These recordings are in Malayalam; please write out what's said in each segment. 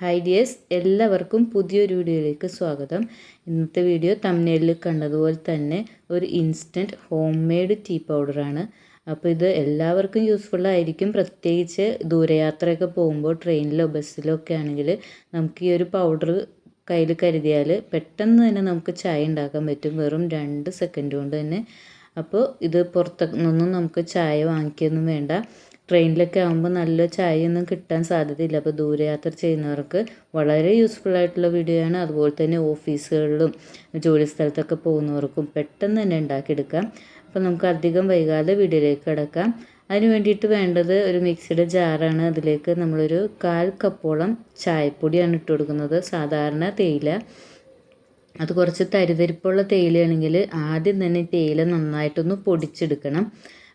ഹായ് ഡിയേഴ്സ് എല്ലാവർക്കും പുതിയൊരു വീഡിയോയിലേക്ക് സ്വാഗതം. ഇന്നത്തെ വീഡിയോ തമ്മിലിൽ കണ്ടതുപോലെ തന്നെ ഒരു ഇൻസ്റ്റന്റ് ഹോം മെയ്ഡ് ടീ പൗഡറാണ് അപ്പോൾ ഇത് എല്ലാവർക്കും യൂസ്ഫുൾ ആയിരിക്കും. പ്രത്യേകിച്ച് ദൂരയാത്രയൊക്കെ പോകുമ്പോൾ ട്രെയിനിലോ ബസ്സിലോ ഒക്കെ ആണെങ്കിൽ നമുക്ക് ഈ ഒരു പൗഡർ കയ്യിൽ കരുതിയാൽ പെട്ടെന്ന് തന്നെ നമുക്ക് ചായ ഉണ്ടാക്കാൻ പറ്റും. വെറും രണ്ട് സെക്കൻഡ് കൊണ്ട് തന്നെ. അപ്പോൾ ഇത് പുറത്തുനിന്നൊന്നും നമുക്ക് ചായ വാങ്ങിക്കൊന്നും വേണ്ട. ട്രെയിനിലൊക്കെ ആകുമ്പോൾ നല്ല ചായയൊന്നും കിട്ടാൻ സാധ്യതയില്ല. അപ്പോൾ ദൂരയാത്ര ചെയ്യുന്നവർക്ക് വളരെ യൂസ്ഫുൾ ആയിട്ടുള്ള വീഡിയോ ആണ്. അതുപോലെ തന്നെ ഓഫീസുകളിലും ജോലി സ്ഥലത്തൊക്കെ പോകുന്നവർക്കും പെട്ടെന്ന് തന്നെ ഉണ്ടാക്കിയെടുക്കാം. അപ്പോൾ നമുക്ക് അധികം വൈകാതെ വീഡിയോയിലേക്ക് കിടക്കാം. അതിന് വേണ്ടിയിട്ട് വേണ്ടത് ഒരു മിക്സിയുടെ ജാറാണ് അതിലേക്ക് നമ്മളൊരു കാൽ കപ്പോളം ചായപ്പൊടിയാണ് ഇട്ട് കൊടുക്കുന്നത്. സാധാരണ തേയില. അത് കുറച്ച് തരിതരിപ്പുള്ള തേയിലയാണെങ്കിൽ ആദ്യം തന്നെ തേയില നന്നായിട്ടൊന്ന് പൊടിച്ചെടുക്കണം.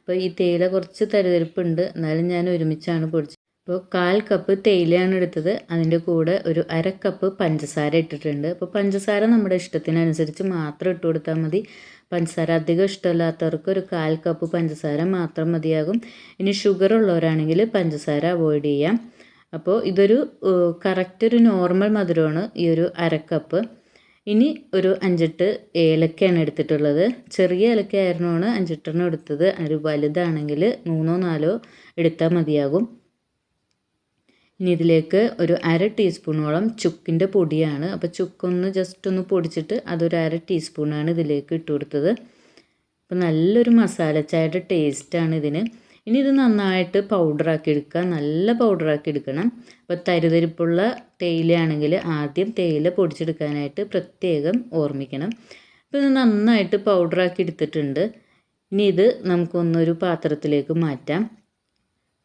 അപ്പോൾ ഈ തേയില കുറച്ച് തരിതരിപ്പുണ്ട്. എന്നാലും ഞാൻ ഒരുമിച്ചാണ് പൊടിച്ചത്. അപ്പോൾ കാൽ കപ്പ് തേയിലയാണ് എടുത്തത്. അതിന്റെ കൂടെ ഒരു അര കപ്പ് പഞ്ചസാര ഇട്ടിട്ടുണ്ട്. അപ്പോൾ പഞ്ചസാര നമ്മുടെ ഇഷ്ടത്തിനനുസരിച്ച് മാത്രം ഇട്ട് കൊടുത്താൽ മതി. പഞ്ചസാര അധികം ഇഷ്ടമില്ലാത്തവർക്ക് ഒരു കാൽ കപ്പ് പഞ്ചസാര മാത്രം മതിയാകും. ഇനി ഷുഗർ ഉള്ളവരാണെങ്കിൽ പഞ്ചസാര അവോയ്ഡ് ചെയ്യാം. അപ്പോൾ ഇതൊരു കറക്റ്റ് ഒരു നോർമൽ മധുരമാണ് ഈ ഒരു അര കപ്പ് ഇനി ഒരു അഞ്ചെട്ട് ഏലക്കയാണ് എടുത്തിട്ടുള്ളത്. ചെറിയ ഏലക്ക ആയിരുന്നാണ് അഞ്ചെട്ടെണ്ണം എടുത്തത്. ഒരു വലുതാണെങ്കിൽ മൂന്നോ നാലോ എടുത്താൽ മതിയാകും. ഇനി ഇതിലേക്ക് ഒരു അര ടീസ്പൂണോളം ചുക്കിന്റെ പൊടിയാണ്. അപ്പോൾ ചുക്കൊന്ന് ജസ്റ്റ് ഒന്ന് പൊടിച്ചിട്ട് അതൊരു അര ടീസ്പൂണാണ് ഇതിലേക്ക് ഇട്ട് കൊടുത്തത്. അപ്പോൾ നല്ലൊരു മസാല ചായയുടെ ടേസ്റ്റാണ് ഇതിന്. ഇനി ഇത് നന്നായിട്ട് പൗഡറാക്കി എടുക്കുക. നല്ല പൗഡറാക്കി എടുക്കണം. അപ്പോൾ തരിതരിപ്പുള്ള തേയിലയാണെങ്കിൽ ആദ്യം തേയില പൊടിച്ചെടുക്കാനായിട്ട് പ്രത്യേകം ഓർമ്മിക്കണം. അപ്പോൾ ഇത് നന്നായിട്ട് പൗഡറാക്കി എടുത്തിട്ടുണ്ട്. ഇനി ഇത് നമുക്കൊന്നൊരു പാത്രത്തിലേക്ക് മാറ്റാം.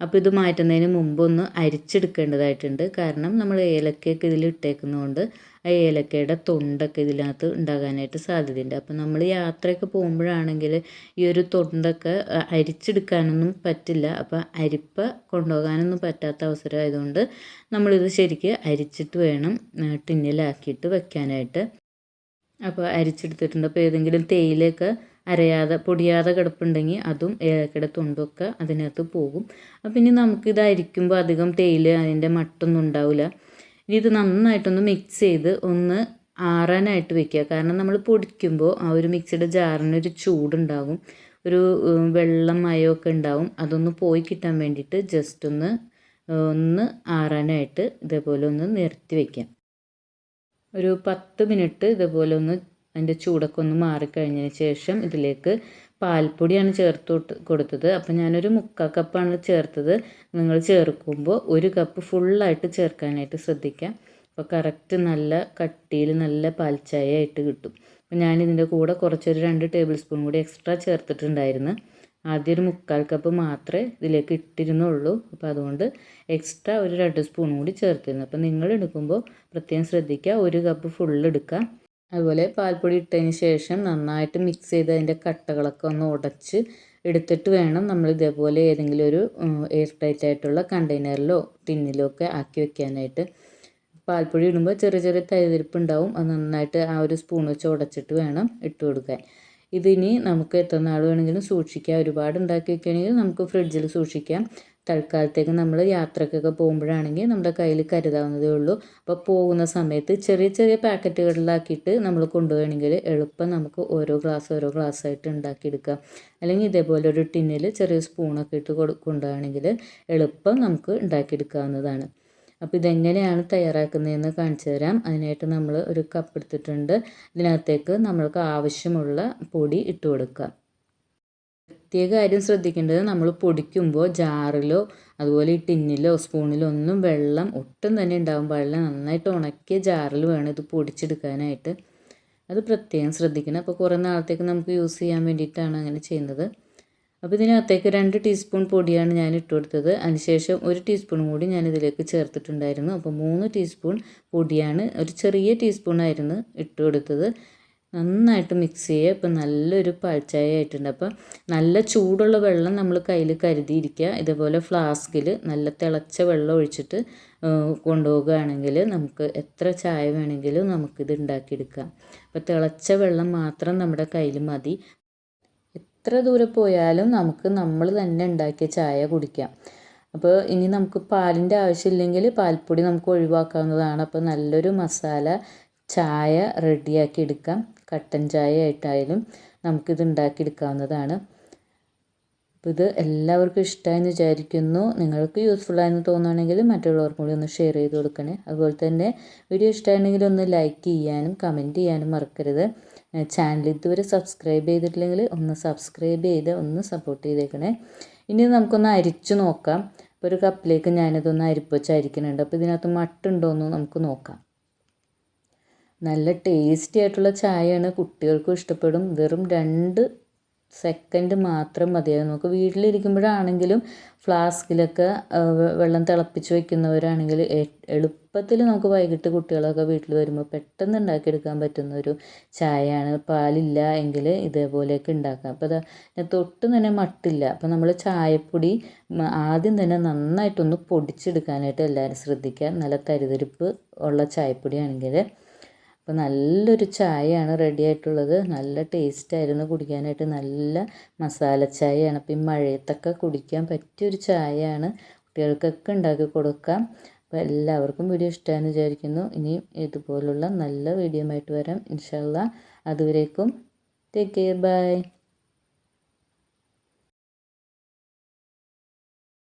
അപ്പോൾ ഇത് മാറ്റുന്നതിന് മുമ്പ് ഒന്ന് അരിച്ചെടുക്കേണ്ടതായിട്ടുണ്ട്. കാരണം നമ്മൾ ഏലക്കയൊക്കെ ഇതിൽ ഇട്ടേക്കുന്നതുകൊണ്ട് ആ ഏലക്കയുടെ തൊണ്ടൊക്കെ ഇതിനകത്ത് ഉണ്ടാകാനായിട്ട് സാധ്യതയുണ്ട്. അപ്പോൾ നമ്മൾ യാത്രയൊക്കെ പോകുമ്പോഴാണെങ്കിൽ ഈ ഒരു തൊണ്ടൊക്കെ അരിച്ചെടുക്കാനൊന്നും പറ്റില്ല. അപ്പോൾ അരിപ്പ കൊണ്ടുപോകാനൊന്നും പറ്റാത്ത അവസരമായതുകൊണ്ട് നമ്മളിത് ശരിക്ക് അരിച്ചിട്ട് വേണം ടിന്നിലാക്കിയിട്ട് വെക്കാനായിട്ട്. അപ്പോൾ അരിച്ചെടുത്തിട്ടുണ്ട്. അപ്പോൾ ഏതെങ്കിലും തേയിലയൊക്കെ അരയാതെ പൊടിയാതെ കിടപ്പുണ്ടെങ്കിൽ അതും ഏലക്കയുടെ തൊണ്ടൊക്കെ അതിനകത്ത് പോകും. അപ്പം ഇനി നമുക്കിത് അധികം തേയില അതിന്റെ മട്ടൊന്നും ഉണ്ടാവില്ല. ഇനി ഇത് നന്നായിട്ടൊന്ന് മിക്സ് ചെയ്ത് ഒന്ന് ആറാനായിട്ട് വെക്കുക. കാരണം നമ്മൾ പൊടിക്കുമ്പോൾ ആ ഒരു മിക്സിയുടെ ജാറിനൊരു ചൂടുണ്ടാകും. ഒരു വെള്ളം മയമൊക്കെ ഉണ്ടാവും. അതൊന്ന് പോയി കിട്ടാൻ വേണ്ടിയിട്ട് ജസ്റ്റ് ഒന്ന് ഒന്ന് ആറാനായിട്ട് ഇതേപോലെ ഒന്ന് നിർത്തി വയ്ക്കാം ഒരു പത്ത് മിനിറ്റ് ഇതേപോലെ ഒന്ന് അതിന്റെ ചൂടൊക്കെ ഒന്ന് മാറിക്കഴിഞ്ഞതിന് ശേഷം ഇതിലേക്ക് പാൽപ്പൊടിയാണ് ചേർത്ത് കൊടുത്തത്. അപ്പം ഞാനൊരു മുക്കാൽ കപ്പാണ് ചേർത്തത്. നിങ്ങൾ ചേർക്കുമ്പോൾ ഒരു കപ്പ് ഫുള്ളായിട്ട് ചേർക്കാനായിട്ട് ശ്രദ്ധിക്കാം. അപ്പോൾ കറക്റ്റ് നല്ല കട്ടിയിൽ നല്ല പാൽച്ചായ ആയിട്ട് കിട്ടും. അപ്പോൾ ഞാനിതിന്റെ കൂടെ കുറച്ചൊരു രണ്ട് ടേബിൾ സ്പൂൺ കൂടി എക്സ്ട്രാ ചേർത്തിട്ടുണ്ടായിരുന്നു. ആദ്യം ഒരു മുക്കാൽ കപ്പ് മാത്രമേ ഇതിലേക്ക് ഇട്ടിരുന്നുള്ളൂ. അപ്പോൾ അതുകൊണ്ട് എക്സ്ട്രാ ഒരു രണ്ട് സ്പൂൺ കൂടി ചേർത്തിരുന്നു. അപ്പോൾ നിങ്ങൾ എടുക്കുമ്പോൾ പ്രത്യേകം ശ്രദ്ധിക്കുക. ഒരു കപ്പ് ഫുൾ എടുക്കുക. അതുപോലെ പാൽപ്പൊടി ഇട്ടതിന് ശേഷം നന്നായിട്ട് മിക്സ് ചെയ്ത് അതിന്റെ കട്ടകളൊക്കെ ഒന്ന് ഉടച്ച് എടുത്തിട്ട് വേണം നമ്മൾ ഇതേപോലെ ഏതെങ്കിലും ഒരു എയർ ടൈറ്റ് ആയിട്ടുള്ള കണ്ടെയ്നറിലോ ടിന്നിലോ ഒക്കെ ആക്കി വെക്കാനായിട്ട്. പാൽപ്പൊടി ഇടുമ്പോൾ ചെറിയ ചെറിയ തൈതിരിപ്പ് ഉണ്ടാവും അത് നന്നായിട്ട് ആ ഒരു സ്പൂൺ വെച്ച് ഉടച്ചിട്ട് വേണം ഇട്ട് കൊടുക്കാൻ. ഇതിനി നമുക്ക് എത്ര നാൾ വേണമെങ്കിലും സൂക്ഷിക്കാം. ഒരുപാട് ഉണ്ടാക്കി വെക്കുകയാണെങ്കിൽ നമുക്ക് ഫ്രിഡ്ജിൽ സൂക്ഷിക്കാം. തൽക്കാലത്തേക്ക് നമ്മൾ യാത്രക്കൊക്കെ പോകുമ്പോഴാണെങ്കിൽ നമ്മുടെ കയ്യിൽ കരുതാവുന്നതേ ഉള്ളൂ. അപ്പോൾ പോകുന്ന സമയത്ത് ചെറിയ ചെറിയ പാക്കറ്റുകളിലാക്കിയിട്ട് നമ്മൾ കൊണ്ടുപോകണമെങ്കിൽ എളുപ്പം നമുക്ക് ഓരോ ഗ്ലാസ് ഓരോ ഗ്ലാസ് ആയിട്ട് ഉണ്ടാക്കിയെടുക്കാം. അല്ലെങ്കിൽ ഇതേപോലെ ഒരു ടിന്നിൽ ചെറിയ സ്പൂണൊക്കെ ഇട്ട് കൊണ്ടുപോകണമെങ്കിൽ എളുപ്പം നമുക്ക് ഉണ്ടാക്കിയെടുക്കാവുന്നതാണ്. അപ്പോൾ ഇതെങ്ങനെയാണ് തയ്യാറാക്കുന്നതെന്ന് കാണിച്ചു തരാം. അതിനായിട്ട് നമ്മൾ ഒരു കപ്പ് എടുത്തിട്ടുണ്ട് ഇതിനകത്തേക്ക് നമ്മൾക്ക് ആവശ്യമുള്ള പൊടി ഇട്ട് കൊടുക്കാം. പ്രത്യേക കാര്യം ശ്രദ്ധിക്കേണ്ടത് നമ്മൾ പൊടിക്കുമ്പോൾ ജാറിലോ അതുപോലെ ഈ ടിന്നിലോ സ്പൂണിലോ ഒന്നും വെള്ളം ഒട്ടും തന്നെ ഉണ്ടാവും പാടില്ല. നന്നായിട്ട് ഉണക്കിയ ജാറിൽ വേണം ഇത് പൊടിച്ചെടുക്കാനായിട്ട്. അത് പ്രത്യേകം ശ്രദ്ധിക്കണം. അപ്പോൾ കുറേ നാളത്തേക്ക് നമുക്ക് യൂസ് ചെയ്യാൻ വേണ്ടിയിട്ടാണ് അങ്ങനെ ചെയ്യുന്നത്. അപ്പോൾ ഇതിനകത്തേക്ക് രണ്ട് ടീസ്പൂൺ പൊടിയാണ് ഞാൻ ഇട്ട് കൊടുത്തത്. അതിനുശേഷം ഒരു ടീസ്പൂൺ കൂടി ഞാൻ ഇതിലേക്ക് ചേർത്തിട്ടുണ്ടായിരുന്നു. അപ്പോൾ മൂന്ന് ടീസ്പൂൺ പൊടിയാണ് ഒരു ചെറിയ ടീസ്പൂൺ ആയിരുന്നു ഇട്ട് കൊടുത്തത്. നന്നായിട്ട് മിക്സ് ചെയ്യുക. ഇപ്പം നല്ലൊരു പാൽച്ചായ ആയിട്ടുണ്ട്. അപ്പം നല്ല ചൂടുള്ള വെള്ളം നമ്മൾ കയ്യിൽ കരുതിയിരിക്കുക. ഇതുപോലെ ഫ്ലാസ്കിൽ നല്ല തിളച്ച വെള്ളം ഒഴിച്ചിട്ട് കൊണ്ടുപോകുകയാണെങ്കിൽ നമുക്ക് എത്ര ചായ വേണമെങ്കിലും നമുക്കിത് ഉണ്ടാക്കിയെടുക്കാം. അപ്പം തിളച്ച വെള്ളം മാത്രം നമ്മുടെ കയ്യിൽ മതി. എത്ര ദൂരെ പോയാലും നമുക്ക് നമ്മൾ തന്നെ ഉണ്ടാക്കിയ ചായ കുടിക്കാം. അപ്പോൾ ഇനി നമുക്ക് പാലിന്റെ ആവശ്യമില്ലെങ്കിൽ പാൽപ്പൊടി നമുക്ക് ഒഴിവാക്കാവുന്നതാണ്. അപ്പോൾ നല്ലൊരു മസാല ചായ റെഡിയാക്കി എടുക്കാം. കട്ടൻ ചായ ആയിട്ടായാലും നമുക്കിത് ഉണ്ടാക്കിയെടുക്കാവുന്നതാണ്. അപ്പോൾ ഇത് എല്ലാവർക്കും ഇഷ്ടമായെന്ന് വിചാരിക്കുന്നു. നിങ്ങൾക്ക് യൂസ്ഫുൾ ആയെന്ന് തോന്നുകയാണെങ്കിൽ മറ്റുള്ളവർക്കും കൂടി ഒന്ന് ഷെയർ ചെയ്ത് കൊടുക്കണേ. അതുപോലെ തന്നെ വീഡിയോ ഇഷ്ടമാണെങ്കിൽ ഒന്ന് ലൈക്ക് ചെയ്യാനും കമന്റ് ചെയ്യാനും മറക്കരുത്. ചാനൽ ഇതുവരെ സബ്സ്ക്രൈബ് ചെയ്തിട്ടില്ലെങ്കിൽ ഒന്ന് സബ്സ്ക്രൈബ് ചെയ്ത് ഒന്ന് സപ്പോർട്ട് ചെയ്തേക്കണേ. ഇനി നമുക്കൊന്ന് അരിച്ചു നോക്കാം. ഇപ്പോൾ ഒരു കപ്പിലേക്ക് ഞാനിതൊന്ന് അരിപ്പച്ച് അരിക്കുന്നുണ്ട്. അപ്പോൾ ഇതിനകത്ത് മട്ടുണ്ടോ എന്ന് നമുക്ക് നോക്കാം. നല്ല ടേസ്റ്റി ആയിട്ടുള്ള ചായയാണ്. കുട്ടികൾക്കും ഇഷ്ടപ്പെടും. വെറും രണ്ട് സെക്കൻഡ് മാത്രം മതിയാകും നമുക്ക് വീട്ടിലിരിക്കുമ്പോഴാണെങ്കിലും ഫ്ലാസ്കിലൊക്കെ വെള്ളം തിളപ്പിച്ച് വെക്കുന്നവരാണെങ്കിൽ എളുപ്പത്തിൽ നമുക്ക് വൈകിട്ട് കുട്ടികളൊക്കെ വീട്ടിൽ വരുമ്പോൾ പെട്ടെന്ന് ഉണ്ടാക്കിയെടുക്കാൻ പറ്റുന്ന ഒരു ചായയാണ്. പാലില്ല എങ്കിൽ ഇതേപോലെയൊക്കെ ഉണ്ടാക്കാം. അപ്പോൾ അത് തൊട്ടും തന്നെ മട്ടില്ല. അപ്പോൾ നമ്മൾ ചായപ്പൊടി ആദ്യം തന്നെ നന്നായിട്ടൊന്ന് പൊടിച്ചെടുക്കാനായിട്ട് എല്ലാവരും ശ്രദ്ധിക്കുക. നല്ല തരിതരിപ്പ് ഉള്ള ചായപ്പൊടിയാണെങ്കിൽ അപ്പോൾ നല്ലൊരു ചായയാണ് റെഡി ആയിട്ടുള്ളത്. നല്ല ടേസ്റ്റായിരുന്നു കുടിക്കാനായിട്ട്. നല്ല മസാല ചായയാണ്. അപ്പോൾ ഈ മഴയത്തൊക്കെ കുടിക്കാൻ പറ്റിയൊരു ചായയാണ് കുട്ടികൾക്കൊക്കെ ഉണ്ടാക്കി കൊടുക്കാം. അപ്പോൾ എല്ലാവർക്കും വീഡിയോ ഇഷ്ടമാണെന്ന് വിചാരിക്കുന്നു. ഇനിയും ഇതുപോലുള്ള നല്ല വീഡിയോ ആയിട്ട് വരാം. ഇൻഷാല്ല അതുവരേക്കും. Take care bye